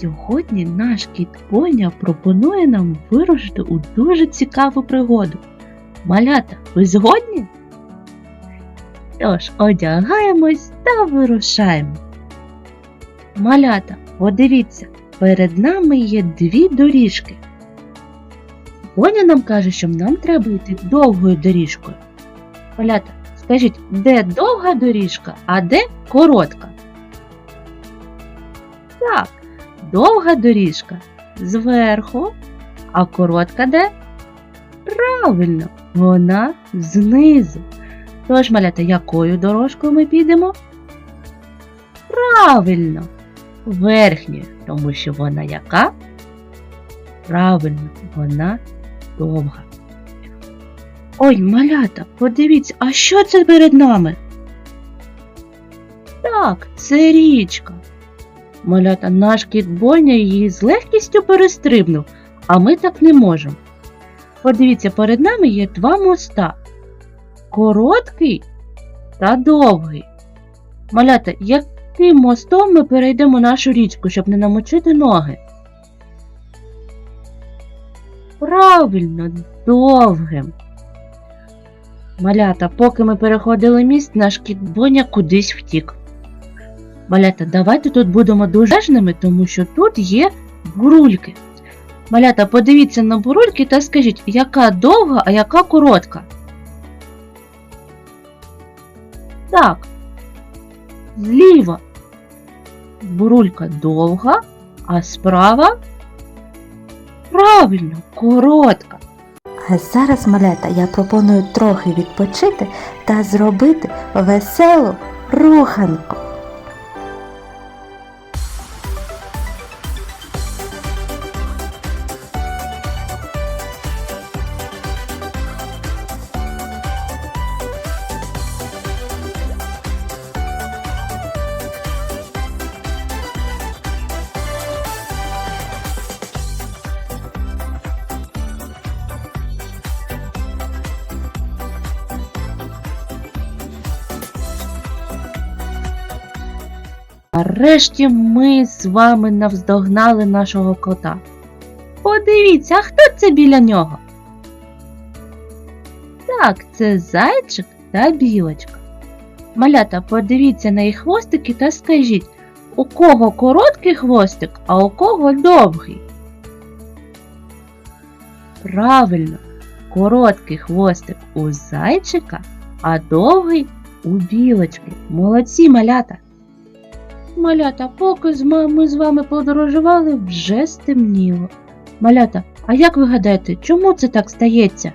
Сьогодні наш кіт Поня пропонує нам вирушити у дуже цікаву пригоду. Малята, ви згодні? Тож, одягаємось та вирушаємо. Малята, подивіться, перед нами є дві доріжки. Поня нам каже, що нам треба йти довгою доріжкою. Малята, скажіть, де довга доріжка, а де коротка? Так, довга доріжка зверху, а коротка де? Правильно, вона знизу. Тож, малята, якою дорожкою ми підемо? Правильно, верхньою, тому що вона яка? Правильно, вона довга. Ой, малята, подивіться, а що це перед нами? Так, це річка. Малята, наш кіт Боня її з легкістю перестрибнув, а ми так не можемо. Подивіться, перед нами є два моста. Короткий та довгий. Малята, яким мостом ми перейдемо нашу річку, щоб не намочити ноги? Правильно, довгим. Малята, поки ми переходили міст, наш кіт Боня кудись втік. Малята, давайте тут будемо дужежними, тому що тут є бурульки. Малята, подивіться на бурульки та скажіть, яка довга, а яка коротка. Так. Зліва бурулька довга, а справа правильно, коротка. А зараз, малята, я пропоную трохи відпочити та зробити веселу руханку. Нарешті ми з вами навздогнали нашого кота. Подивіться, а хто це біля нього? Так, це зайчик та білочка. Малята, подивіться на їх хвостики та скажіть, у кого короткий хвостик, а у кого довгий? Правильно, короткий хвостик у зайчика, а довгий у білочки. Молодці малята! Малята, поки з ма- ми з вами подорожували, вже стемніло. Малята, а як ви гадаєте, чому це так стається?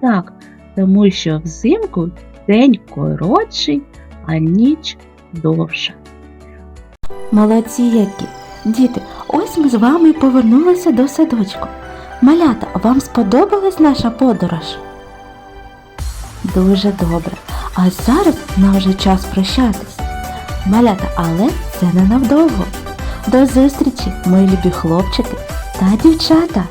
Так, тому що взимку день коротший, а ніч довша. Молодці які! Діти, ось ми з вами повернулися до садочку. Малята, вам сподобалась наша подорож? Дуже добре. А зараз нам вже час прощатись. Малята, але це ненавдовго. До зустрічі, мої любі хлопчики та дівчата!